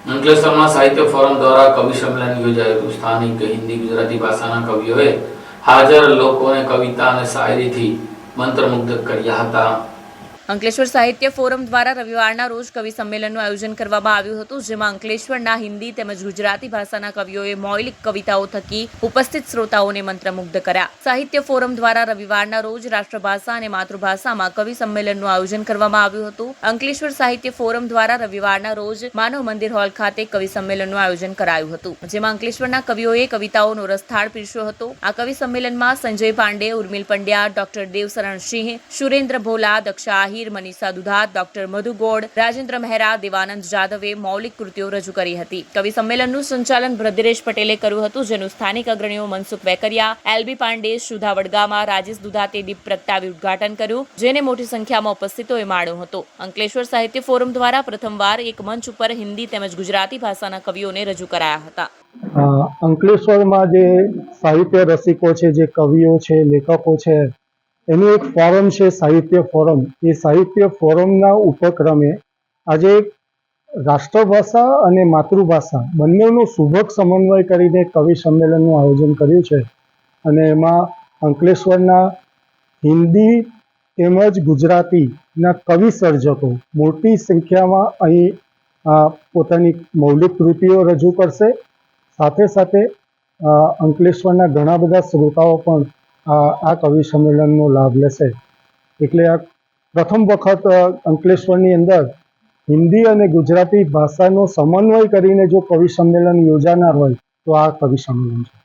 અંકલેશ્વરમાં સાહિત્ય ફોરમ દ્વારા કવિ સંમેલન યોજાયું સ્થાનિક હિન્દી ગુજરાતી ભાષાના કવિઓએ હાજર લોકોને કવિતા અને શાયરીથી મંત્રમુગ્ધ કર્યા હતા. અંકલેશ્વર સાહિત્ય ફોરમ દ્વારા રવિવારના રોજ કવિ સંમેલનનું આયોજન કરવામાં આવ્યું હતું, જેમાં અંકલેશ્વરના હિન્દી તેમજ ગુજરાતી ભાષાના કવિઓએ મૌલિક કવિતાઓ થકી ઉપસ્થિત શ્રોતાઓને મંત્રમુગ્ધ કર્યા. સાહિત્ય ફોરમ દ્વારા રવિવારના રોજ રાષ્ટ્રભાષા અને માતૃભાષામાં કવિ સંમેલનનું આયોજન કરવામાં આવ્યું હતું. અંકલેશ્વર સાહિત્ય ફોરમ દ્વારા રવિવારના રોજ માનવ મંદિર હોલ ખાતે કવિ સંમેલનનું આયોજન કરાયું હતું, જેમાં અંકલેશ્વરના કવિઓએ કવિતાઓનો રસથાળ પીરસ્યો હતો. આ કવિ સંમેલનમાં Sanjay Pandey, Urmil Pandya, doctor Devsaran Singh, Surendra Bhola, Daksha Ahir Manisha Dudhat, doctor Madhu God, Rajendra Mehra, Devanand જાદવે મૌલિક કૃતિઓ રજૂ કરી હતી. કવિ સંમેલનનું સંચાલન ભદ્રેશ પટેલે કર્યું હતું, જેનું સ્થાનિક અગ્રણીઓ મનસુખ વેકરિયા એલબી પાંડે, સુધા વડગામા, રાજેશ દુધાતે દીપ પ્રગટાવી ઉદઘાટન કર્યું, જેને મોટી સંખ્યામાં ઉપસ્થિતોએ માણ્યો હતો. અંકલેશ્વર સાહિત્ય ફોરમ દ્વારા પ્રથમવાર એક મંચ ઉપર હિન્દી તેમજ ગુજરાતી ભાષાના કવિઓને રજૂ કરાયા હતા. અંકલેશ્વરમાં જે સાહિત્ય રસિકો છે, જે કવિઓ છે, લેખકો છે એનું એક ફોરમ છે, સાહિત્ય ફોરમ એ સાહિત્ય ફોરમના ઉપક્રમે આજે રાષ્ટ્રભાષા અને માતૃભાષા બંનેનો સુભગ સમન્વય કરીને કવિ સંમેલનનું આયોજન કર્યું છે. અને એમાં અંકલેશ્વરના હિન્દી તેમજ ગુજરાતીના કવિ સર્જકો મોટી સંખ્યામાં અહીં પોતાની મૌલિક કૃતિઓ રજૂ કરશે. સાથે સાથે અંકલેશ્વરના ઘણા બધા શ્રોતાઓ પણ આ કવિ સંમેલનનો લાભ લેશે. એટલે આ પ્રથમ વખત અંકલેશ્વરની અંદર હિન્દી અને ગુજરાતી ભાષાનો સમન્વય કરીને જો કવિ સંમેલન યોજાનાર હોય, તો આ કવિ સંમેલન છે.